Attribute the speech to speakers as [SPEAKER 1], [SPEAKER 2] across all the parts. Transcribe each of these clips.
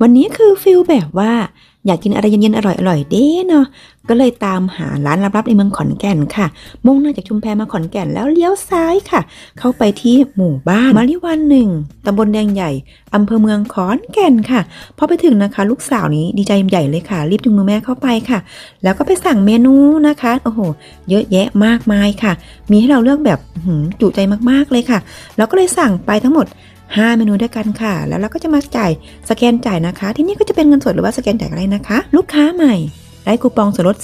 [SPEAKER 1] วันนี้คือฟิลแบบว่าอยากกินอะไรเย็นๆอร่อยๆเด้เนาะก็เลยตามหาร้านลับๆในเมืองขอนแก่นค่ะ มุ่งหน้าจากชุมแพมาขอนแก่นแล้วเลี้ยวซ้ายค่ะ เข้าไปที่หมู่บ้านมาริวันหนึ่งตำบลแดงใหญ่อำเภอเมืองขอนแก่นค่ะพอไปถึงนะคะ ลูกสาวนี้ดีใจใหญ่เลยค่ะ รีบจุงมือแม่เข้าไปค่ะ แล้วก็ไปสั่งเมนูนะคะโอ้โห เยอะแยะมากมายค่ะ มีให้เราเลือกแบบหือจุใจมากๆเลยค่ะ แล้วก็เลยสั่งไปทั้งหมด 5 เมนูด้วยกันค่ะ แล้วเราก็จะมาจ่ายสแกนจ่ายนะคะ ที่นี่ก็จะเป็นเงินสดหรือว่าสแกนจ่ายอะไรนะคะ ลูกค้าใหม่ได้คูปองส่วนลด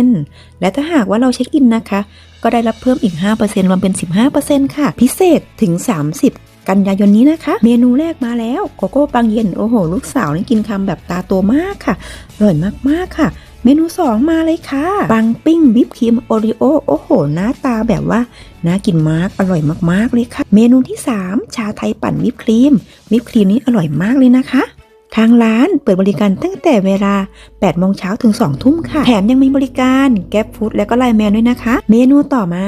[SPEAKER 1] 10%และถ้าหากว่าเราเช็คอินนะคะ ก็ได้รับเพิ่มอีก 5%รวมเป็น 15%ค่ะ พิเศษถึง 30กันยายนนี้นะคะ เมนูแรกมาแล้วโกโก้ปังเย็น โอ้โห ลูกสาวนี่กินคำแบบตาโตมากค่ะอร่อยมากๆค่ะ เมนู 2 มาเลยค่ะ ปังปิ้งวิปครีมโอริโอโอ้โห หน้าตาแบบว่า น่ากินมาก อร่อยมาก ๆ เลยค่ะ เมนูที่ 3 ชาไทยปั่นวิปครีม วิปครีมนี้อร่อยมากเลยนะคะ ทางร้านเปิดบริการตั้งแต่เวลา 8 โมงเช้าถึง 2 ทุ่มค่ะ แถมยังมีบริการแก๊ปฟู้ดและก็ไลน์แมนด้วยนะคะ เมนูต่อมา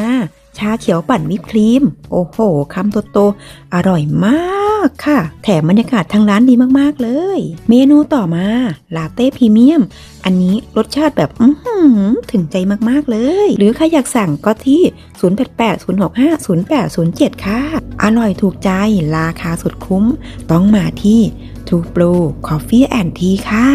[SPEAKER 1] ชาเขียวปั่นวิปครีม โอ้โหคำโตๆอร่อยมาก ค่ะ แถมบรรยากาศทางร้านดีมากๆเลย เมนูต่อมา ลาเต้พรีเมียม อันนี้รสชาติแบบอื้อหือถึงใจมากๆเลย หรือใครอยากสั่งก็ที่ 0880650807 ค่ะ อร่อยถูกใจราคาสุดคุ้ม ต้องมาที่ True Blue Coffee and Tea ค่ะ